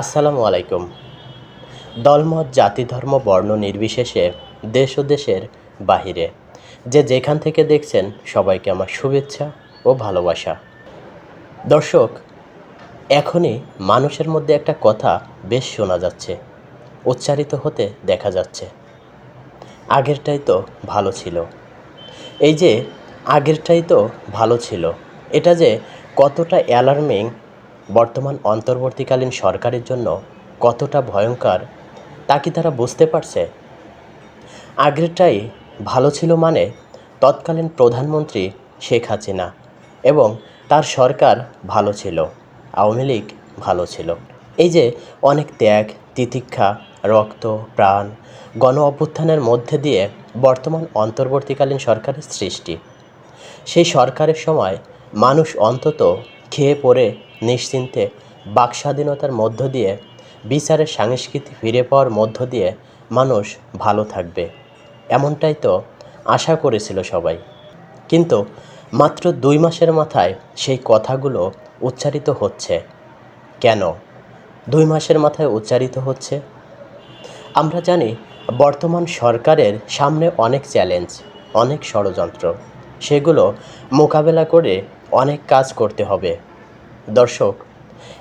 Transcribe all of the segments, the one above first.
আসসালামু আলাইকুম। দলমত, জাতি, ধর্ম, বর্ণ নির্বিশেষে দেশ ও দেশের বাহিরে। যে যেখান থেকে দেখছেন সবাইকে আমার শুভেচ্ছা ও ভালোবাসা। দর্শক, এখনই মানুষের মধ্যে একটা কথা বেশ শোনা যাচ্ছে, উচ্চারিত হতে দেখা যাচ্ছে। আগেরটাই তো ভালো ছিল। এই যে, আগেরটাই তো ভালো ছিল। এটা যে কতটা অ্যালার্মিং বর্তমান অন্তর্বর্তীকালীন সরকারের জন্য কতটা ভয়ঙ্কর, তা কি তারা বুঝতে পারছে? আগেরটাই ভালো ছিল মানে তৎকালীন প্রধানমন্ত্রী শেখ হাসিনা এবং তার সরকার ভালো ছিল, আওয়ামী লীগ ভালো ছিল। এই যে অনেক ত্যাগ, তিতিক্ষা রক্ত, প্রাণ, গণ অভ্যুত্থানের মধ্যে দিয়ে বর্তমান অন্তর্বর্তীকালীন সরকারের সৃষ্টি। সেই সরকারের সময় মানুষ অন্তত খেয়ে পড়ে নিশ্চিন্তে বাক স্বাধীনতার মধ্য দিয়ে, বিচারের সংস্কৃতি ফিরে পাওয়ার মধ্য দিয়ে মানুষ ভালো থাকবে। এমনটাই তো আশা করেছিল সবাই। কিন্তু মাত্র দুই মাসের মাথায় সেই কথাগুলো উচ্চারিত হচ্ছে। কেন? দুই মাসের মাথায় উচ্চারিত হচ্ছে আমরা জানি বর্তমান সরকারের সামনে অনেক চ্যালেঞ্জ, অনেক ষড়যন্ত্র। সেগুলো মোকাবেলা করে অনেক কাজ করতে হবে। দর্শক,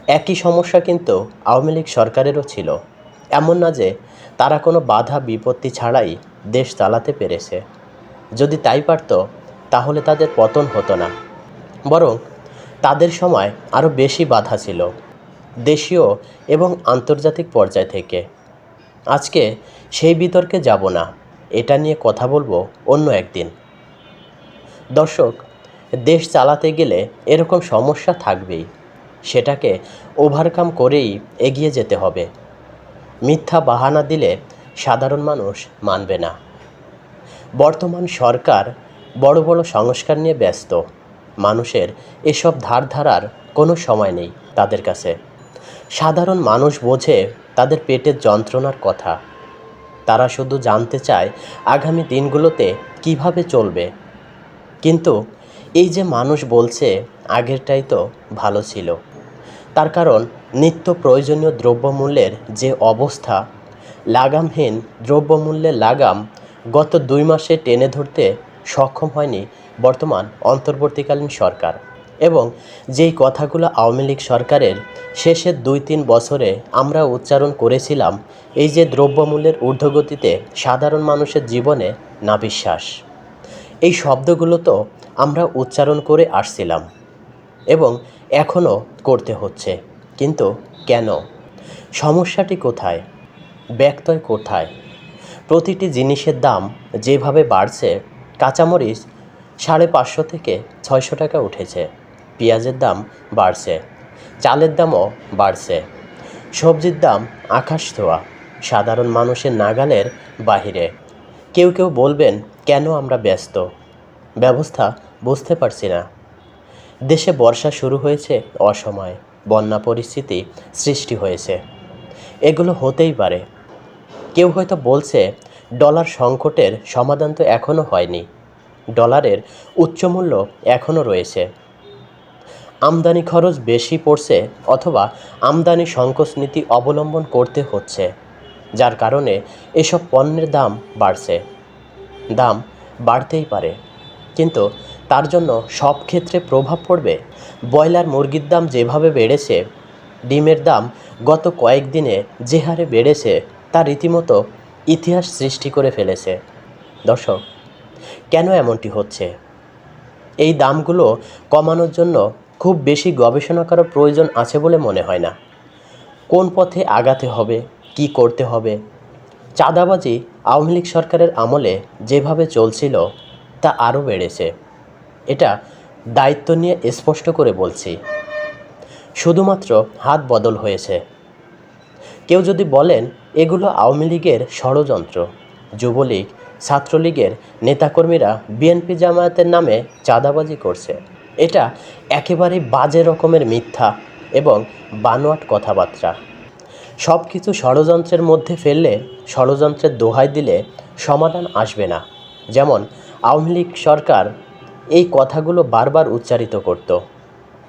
একই সমস্যা কিন্তু আওয়ামী লীগ সরকারেরও ছিল। এমন না যে তারা কোনো বাধা বিপত্তি ছাড়াই দেশ চালাতে পেরেছে। যদি তাই পারত, তাহলে তাদের পতন হতো না। বরং তাদের সময় আরও বেশি বাধা ছিল, দেশীয় এবং আন্তর্জাতিক পর্যায় থেকে। আজকে সেই বিতর্কে যাব না। এটা নিয়ে কথা বলব অন্য একদিন। দর্শক, দেশ চালাতে গেলে এরকম সমস্যা থাকবেই। সেটাকে ওভারকাম করেই এগিয়ে যেতে হবে। মিথ্যা বাহানা দিলে সাধারণ মানুষ মানবে না। বর্তমান সরকার বড় বড় সংস্কার নিয়ে ব্যস্ত। মানুষের এসব ধার ধারার কোনো সময় নেই তাদের কাছে। সাধারণ মানুষ বোঝে তাদের পেটের যন্ত্রণার কথা। তারা শুধু জানতে চায় আগামী দিনগুলোতে কীভাবে চলবে। কিন্তু এই যে মানুষ বলছে, আগেরটাই তো ভালো ছিল। তার কারণ নিত্য প্রয়োজনীয় দ্রব্যমূল্যের যে অবস্থা, লাগামহীন দ্রব্যমূল্যের লাগাম গত দুই মাসে টেনে ধরতে সক্ষম হয়নি বর্তমান অন্তর্বর্তীকালীন সরকার। এবং যেই কথাগুলো আওয়ামী লীগ সরকারের শেষের দুই তিন বছরে আমরা উচ্চারণ করেছিলাম, এই যে দ্রব্যমূল্যের ঊর্ধ্বগতিতে সাধারণ মানুষের জীবনে না বিশ্বাস এই শব্দগুলো তো আমরা উচ্চারণ করে আসছিলাম এবং এখনও করতে হচ্ছে। কিন্তু কেন? সমস্যাটি কোথায়? ব্যক্তয় কোথায়? প্রতিটি জিনিসের দাম যেভাবে বাড়ছে, কাঁচামরিচ সাড়ে পাঁচশো থেকে ছয়শো টাকা উঠেছে। পেঁয়াজের দাম বাড়ছে, চালের দামও বাড়ছে। সবজির দাম আকাশ ছোঁয়া সাধারণ মানুষের নাগালের বাহিরে। কেউ কেউ বলবেন, কেন আমরা ব্যস্ত? ব্যবস্থা বুঝতে পারছি না। দেশে বর্ষা শুরু হয়েছে অসময়ে, বন্যা পরিস্থিতি সৃষ্টি হয়েছে। এগুলো হতেই পারে। কেউ হয়তো বলছে, ডলার সংকটের সমাধান তো এখনও হয়নি। ডলারের উচ্চমূল্য এখনও রয়েছে। আমদানি খরচ বেশি পড়ছে অথবা আমদানি সংকোচ নীতি অবলম্বন করতে হচ্ছে, যার কারণে এসব পণ্যের দাম বাড়ছে। দাম বাড়তেই পারে, কিন্তু তার জন্য সব ক্ষেত্রে প্রভাব পড়বে। ব্রয়লার মুরগির দাম যেভাবে বেড়েছে, ডিমের দাম গত কয়েকদিনে যে হারে বেড়েছে, তা রীতিমতো ইতিহাস সৃষ্টি করে ফেলেছে। দর্শক, কেন এমনটি হচ্ছে? এই দামগুলো কমানোর জন্য খুব বেশি গবেষণা করার প্রয়োজন আছে বলে মনে হয় না। কোন পথে আগাতে হবে, কি করতে হবে? চাঁদাবাজি আওয়ামী লীগ সরকারের আমলে যেভাবে চলছিল, তা আরও বেড়েছে। এটা দায়িত্ব নিয়ে স্পষ্ট করে বলছি। শুধুমাত্র হাত বদল হয়েছে। কেউ যদি বলেন, এগুলো আওয়ামী লীগের ষড়যন্ত্র, যুবলীগ, ছাত্রলীগের নেতাকর্মীরা বিএনপি জামায়াতের নামে চাঁদাবাজি করছে। এটা একেবারেই বাজে রকমের মিথ্যা এবং বানোয়াট কথাবার্তা। সব কিছু ষড়যন্ত্রের মধ্যে ফেললে, ষড়যন্ত্রের দোহাই দিলে সমাধান আসবে না। যেমন আওয়ামী লীগ সরকার এই কথাগুলো বারবার উচ্চারিত করত।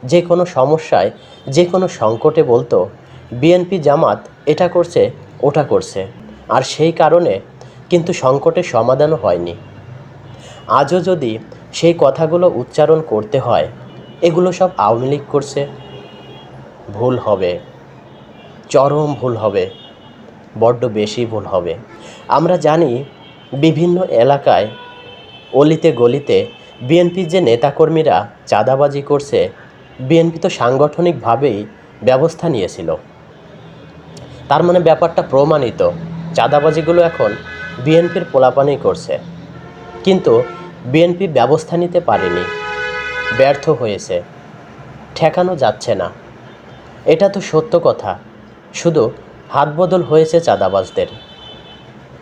যে কোনো সমস্যায়, যে কোনো সংকটে বলতো, বিএনপি জামাত এটা করছে, ওটা করছে। আর সেই কারণে কিন্তু সংকটের সমাধানও হয়নি। আজও যদি সেই কথাগুলো উচ্চারণ করতে হয়। এগুলো সব আওয়ামী লীগ করছে। ভুল হবে। চরম ভুল হবে। বড্ড বেশি ভুল হবে। আমরা জানি বিভিন্ন এলাকায় অলিতে গলিতে বিএনপির যে নেতাকর্মীরা চাঁদাবাজি করছে, বিএনপি তো সাংগঠনিকভাবেই ব্যবস্থা নিয়েছিল। তার মানে ব্যাপারটা প্রমাণিত। চাঁদাবাজিগুলো এখন বিএনপির পোলাপানি করছে। কিন্তু বিএনপি ব্যবস্থা নিতে পারেনি। ব্যর্থ হয়েছে। ঠেকানো যাচ্ছে না। এটা তো সত্য কথা। শুধু হাত বদল হয়েছে চাঁদাবাজদের।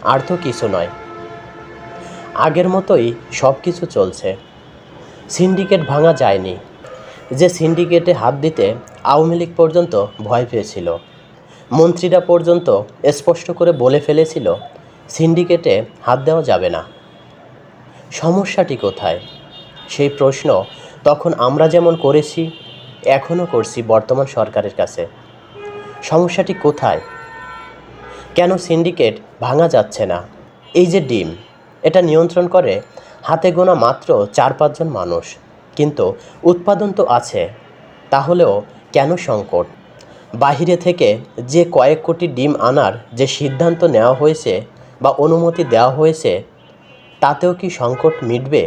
আর তো কিছু নয়। আগের মতোই সব কিছু চলছে। সিন্ডিকেট ভাঙা যায়নি। যে সিন্ডিকেটে হাত দিতে আওয়ামী লীগ পর্যন্ত ভয় পেয়েছিল। মন্ত্রীরা পর্যন্ত স্পষ্ট করে বলে ফেলেছিল, সিন্ডিকেটে হাত দেওয়া যাবে না। সমস্যাটি কোথায়? সেই প্রশ্ন তখন আমরা যেমন করেছি, এখনও করছি বর্তমান সরকারের কাছে। সমস্যাটি কোথায়? কেন সিন্ডিকেট ভাঙা যাচ্ছে না? এই যে ডিম, এটা নিয়ন্ত্রণ করে হাতে গোনা মাত্র চার পাঁচজন মানুষ। কিন্তু উৎপাদন তো আছে, তাহলেও কেন সংকট? বাহিরে থেকে যে কয়েক কোটি ডিম আনার যে সিদ্ধান্ত নেওয়া হয়েছে বা অনুমতি দেওয়া হয়েছে তাতেও কি সংকট মিটবে?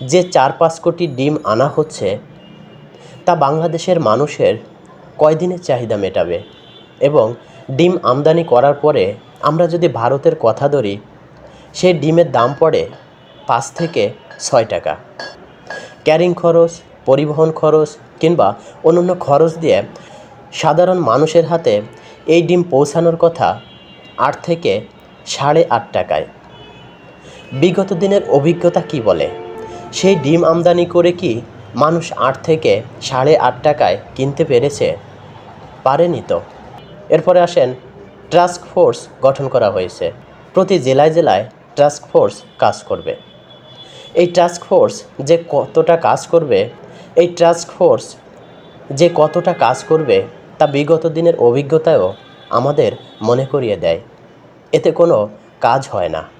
যে চার পাঁচ কোটি ডিম আনা হচ্ছে, তা বাংলাদেশের মানুষের কয়দিনের চাহিদা মেটাবে? এবং ডিম আমদানি করার পরে আমরা যদি ভারতের কথা ধরি, সেই ডিমের দাম পড়ে পাঁচ থেকে ছয় টাকা। ক্যারিং খরচ, পরিবহন খরচ কিংবা অন্যান্য খরচ দিয়ে সাধারণ মানুষের হাতে এই ডিম পৌঁছানোর কথা আট থেকে সাড়ে আট টাকায়। বিগত দিনের অভিজ্ঞতা কি বলে? সেই ডিম আমদানি করে কি মানুষ আট থেকে সাড়ে আট টাকায় কিনতে পেরেছে? পারেনি তো। এরপরে আসেন, টাস্ক ফোর্স গঠন করা হয়েছে। প্রতি জেলায় জেলায় টাস্ক ফোর্স কাজ করবে। এই টাস্ক ফোর্স যে কতটা কাজ করবে, এই টাস্ক ফোর্স যে কতটা কাজ করবে, তা বিগত দিনের অভিজ্ঞতায়ও আমাদের মনে করিয়ে দেয়। এতে কোনো কাজ হয় না।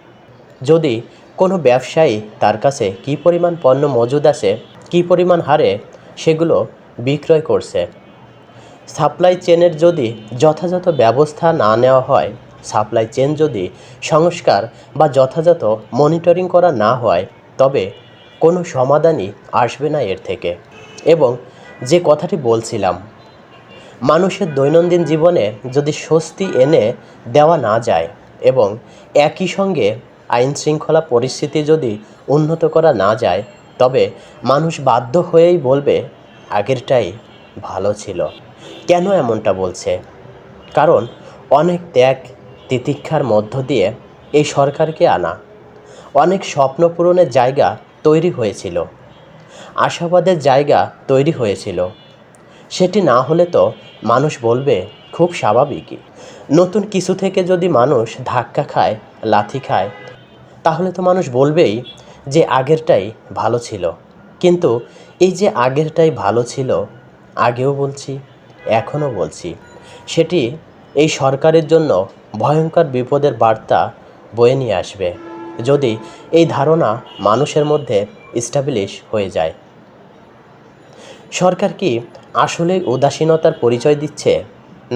যদি কোনো ব্যবসায়ী তার কাছে কী পরিমাণ পণ্য মজুদ আছে, কী পরিমাণ হারে, সেগুলো বিক্রয় করছে। সাপ্লাই চেনের যদি যথাযথ ব্যবস্থা না নেওয়া হয়, সাপ্লাই চেন যদি সংস্কার বা যথাযথ মনিটরিং করা না হয়, তবে কোনো সমাধানই আসবে না এর থেকে। এবং যে কথাটি বলছিলাম, মানুষের দৈনন্দিন জীবনে যদি স্বস্তি এনে দেওয়া না যায় এবং একই সঙ্গে আইন শৃঙ্খলা পরিস্থিতি যদি উন্নত করা না যায়, তবে মানুষ বাধ্য হয়েই বলবে, আগেরটাই ভালো ছিল। কেন এমনটা বলছে? কারণ অনেক ত্যাগ, তিতিক্ষার মধ্য দিয়ে এই সরকারকে আনা। অনেক স্বপ্ন পূরণের জায়গা তৈরি হয়েছিল। আশাবাদের জায়গা তৈরি হয়েছিল। সেটি না হলে তো মানুষ বলবে, খুব স্বাভাবিকই। নতুন কিছু থেকে যদি মানুষ ধাক্কা খায়, লাথি খায় তাহলে তো মানুষ বলবেই যে আগেরটাই ভালো ছিল। কিন্তু এই যে আগেরটাই ভালো ছিল, আগেও বলছি, এখনও বলছি, সেটি এই সরকারের জন্য ভয়ঙ্কর বিপদের বার্তা বয়ে নিয়ে আসবে যদি এই ধারণা মানুষের মধ্যে স্টাবলিশ হয়ে যায়। সরকার কি আসলেই উদাসীনতার পরিচয় দিচ্ছে,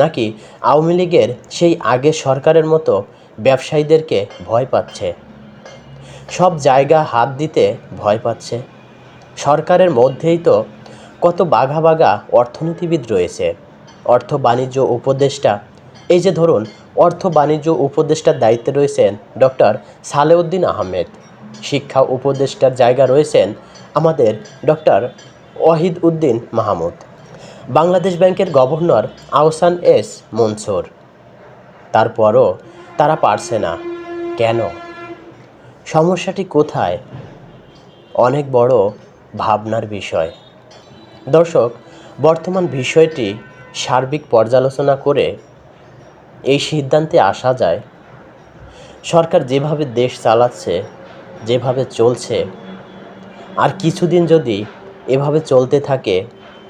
নাকি আওয়ামী লীগের সেই আগের সরকারের মতো ব্যবসায়ীদেরকে ভয় পাচ্ছে? সব জায়গা হাত দিতে ভয় পাচ্ছে। সরকারের মধ্যেই তো কত বাঘা বাঘা অর্থনীতিবিদ রয়েছে। অর্থ বাণিজ্য উপদেষ্টা। এই যে ধরুন, অর্থ বাণিজ্য উপদেষ্টার দায়িত্বে রয়েছেন ডক্টর সালেউদ্দিন আহমেদ। শিক্ষা উপদেষ্টার জায়গা রয়েছেন আমাদের ডক্টর ওয়াহিদ উদ্দিন মাহমুদ। বাংলাদেশ ব্যাংকের গভর্নর আহসান এস মনসুর। তারপরও তারা পারছে না। কেন? সমস্যাটি কোথায়? অনেক বড় ভাবনার বিষয়। দর্শক, বর্তমান বিষয়টি সার্বিক পর্যালোচনা করে এই সিদ্ধান্তে আসা যায়। সরকার যেভাবে দেশ চালাচ্ছে, যেভাবে চলছে, আর কিছুদিন যদি এভাবে চলতে থাকে,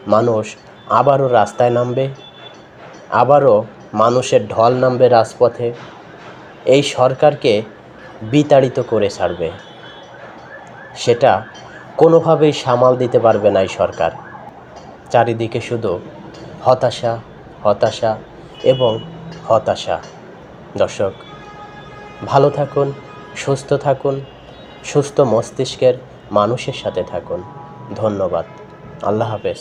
মানুষ আবারও রাস্তায় নামবে, আবারও মানুষের ঢল নামবে রাজপথে। এই সরকারকে বিতাড়িত করে ছাড়বে। সেটা কোনোভাবেই সামাল দিতে পারবে না সরকার। চারিদিকে শুধু হতাশা হতাশা এবং হতাশা। দর্শক, ভালো থাকুন, সুস্থ থাকুন, সুস্থ মস্তিষ্কের মানুষের সাথে থাকুন। ধন্যবাদ। আল্লাহ হাফেজ।